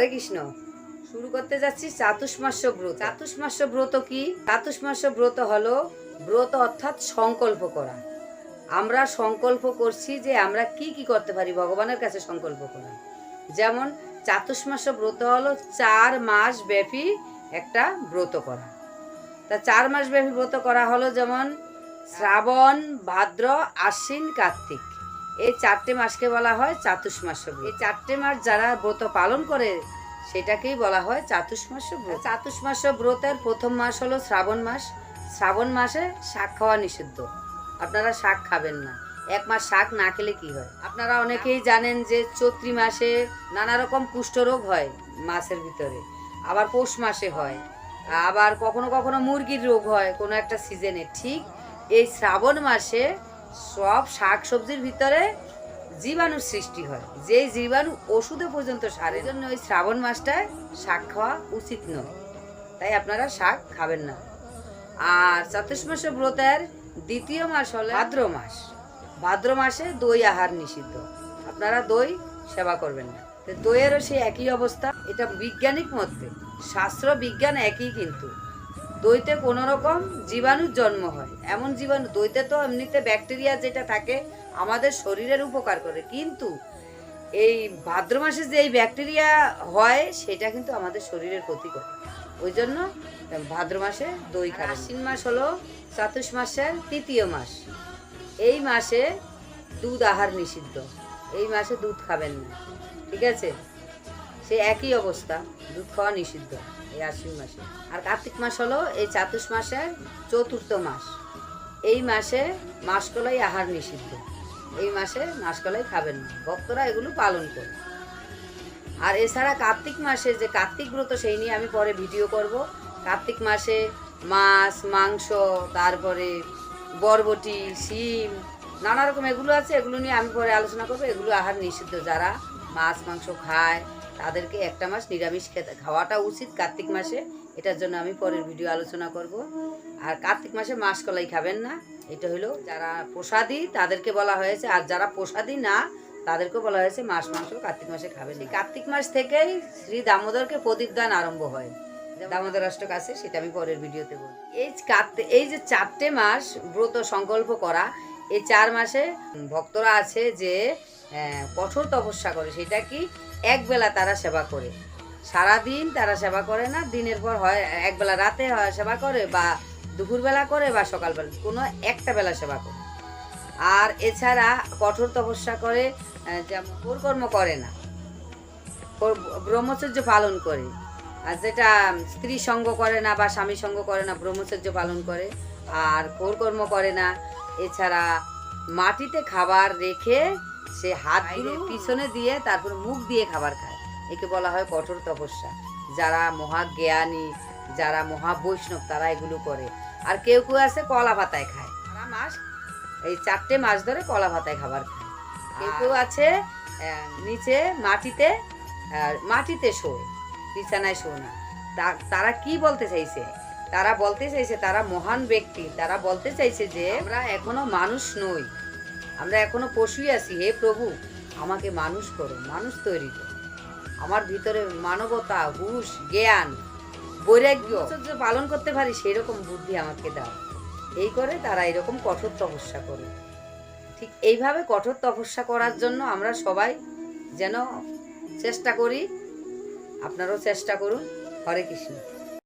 হরে কৃষ্ণ। শুরু করতে যাচ্ছি চাতুষ্মাস্য ব্রত। চাতুষ্মাস্য ব্রত কি? চাতুষ্মাস্য ব্রত হলো ব্রত অর্থাৎ সংকল্প করা। আমরা সংকল্প করছি যে আমরা কি কি করতে পারি, ভগবানের কাছে সংকল্প করা। যেমন চাতুষ্মাস্য ব্রত হলো চার মাস ব্যাপী একটা ব্রত করা। তা চার মাস ব্যাপী ব্রত করা হলো যেমন শ্রাবণ, ভাদ্র, আশ্বিন, কার্তিক। এই চারটে মাসকে বলা হয় চাতুষ্মাস্য ব্রত এই চারটে মাস যারা ব্রত পালন করে সেটাকেই বলা হয় চাতুষ্মাস্য ব্রত চাতুষ্মাস্য ব্রতের প্রথম মাস হলো শ্রাবণ মাস। শ্রাবণ মাসে শাক খাওয়া নিষিদ্ধ। আপনারা শাক খাবেন না। এক মাস শাক না খেলে কি হয়? আপনারা অনেকেই জানেন যে চৈত্রি মাসে নানা রকম কুষ্ঠরোগ হয় মাছের ভিতরে। আবার পৌষ মাসে হয়। আবার কখনো কখনো মুরগির রোগ হয় কোনো একটা সিজনে। ঠিক এই শ্রাবণ মাসে সব শাক সবজির ভিতরে জীবাণুর সৃষ্টি হয়। যেই জীবাণু ওষুধে পর্যন্ত সারের জন্য ওই শ্রাবণ মাসটায় শাক খাওয়া উচিত নয়। তাই আপনারা শাক খাবেন না। আর চতুর্মাস ব্রতের দ্বিতীয় মাস হলো ভাদ্র মাস। ভাদ্র মাসে দই আহার নিষিদ্ধ। আপনারা দই সেবা করবেন না। তো দইয়েরও সেই একই অবস্থা। এটা বৈজ্ঞানিক মধ্যে শাস্ত্র বিজ্ঞান একই কিন্তু। দইতে কোনো রকম জীবাণুর জন্ম হয়। এমন জীবাণু দইতে তো এমনিতে ব্যাকটেরিয়া যেটা থাকে, আমাদের শরীরের উপকার করে। কিন্তু এই ভাদ্র মাসে যে এই ব্যাকটেরিয়া হয়, সেটা কিন্তু আমাদের শরীরের ক্ষতি করে। ওই জন্য ভাদ্র মাসে দই খায় আশ্বিন মাস হলো চাতুষ মাসের তৃতীয় মাস। এই মাসে দুধ আহার নিষিদ্ধ। এই মাসে দুধ খাবেন না। ঠিক আছে? সে একই অবস্থা, দুধ খাওয়া নিষিদ্ধ এই আশ্বিন মাসে। আর কার্তিক মাস হলো এই চাতুষ মাসের চতুর্থ মাস। এই মাসে মাসকলাই আহার নিষিদ্ধ। এই মাসে মাসকলাই খাবেন না। ভক্তরা এগুলো পালন করে। আর এছাড়া কার্তিক মাসে যে কার্তিক ব্রত, সেই নিয়ে আমি পরে ভিডিও করব। কার্তিক মাসে মাছ, মাংস, তারপরে বরবটি, শিম, নানা রকম এগুলো আছে, এগুলো নিয়ে আমি পরে আলোচনা করব। এগুলো আহার নিষিদ্ধ। যারা মাছ, মাংস খায় তাদেরকে একটা মাস নিরামিষ খেতে খাওয়াটা উচিত কার্তিক মাসে। এটার জন্য আমি পরের ভিডিও আলোচনা করব। আর কার্তিক মাসে মাছ কলাই খাবেন না। এটা হলো যারা প্রসাদী, তাদেরকে বলা হয়েছে। আর যারা প্রসাদী না তাদেরকে বলা হয়েছে মাস মাংস কার্তিক মাসে খাবেন কার্তিক মাস থেকেই শ্রী দামোদরকে প্রদীপ দান আরম্ভ হয়। দামোদর অষ্টক আছে, সেটা আমি পরের ভিডিওতে বলব। এই কার্তিক এই যে চারটে মাস ব্রত সংকল্প করা, এই চার মাসে ভক্তরা আছে যে কঠোর তপস্যা করে। সেটা কি? একবেলা তারা সেবা করে। সারাদিন তারা সেবা করে না, দিনের পর হয়, একবেলা রাতে হয় সেবা করে বা দুপুরবেলা করে বা সকালবেলা, কোনো একটা বেলা সেবা করে। আর এছাড়া কঠোর তপস্যা করে যেমন কর্ম করে না ব্রহ্মচর্য পালন করে। আর যেটা স্ত্রী সঙ্গ করে না বা স্বামী সঙ্গ করে না, ব্রহ্মচর্য পালন করে। আর কর্ম করে না, এছাড়া মাটিতে খাবার রেখে সে হাত দিয়ে পিছনে দিয়ে তারপর মুখ দিয়ে খাবার খায়। একে বলা হয় কঠোর তপস্যা। যারা মহাজ্ঞানী যারা মহাবৈষ্ণব তারা এগুলো করে। আর কেউ কেউ আছে কলা পাতায় খায়। সারা মাস? এই চারটে মাস ধরে কলা ভাতায় খাবার খায়। কেউ কেউ আছে নিচে মাটিতে মাটিতে শোয় বিছানায় শোয় না। তারা কি বলতে চাইছে? তারা বলতে চাইছে তারা মহান ব্যক্তি। তারা বলতে চাইছে যে আমরা এখনও মানুষ নই। আমরা এখনও পশুই আছি, হে প্রভু। আমাকে মানুষ করো, মানুষ তৈরি করো। আমার ভিতরে মানবতা, হুশ, জ্ঞান, বৈরাগ্য পালন করতে পারি সেই রকম বুদ্ধি আমাকে দাও। এই করে তারা এরকম কঠোর তপস্যা করে। ঠিক এইভাবে কঠোর তপস্যা করার জন্য আমরা সবাই যেন চেষ্টা করি, আপনারাও চেষ্টা করুন। হরে কৃষ্ণ।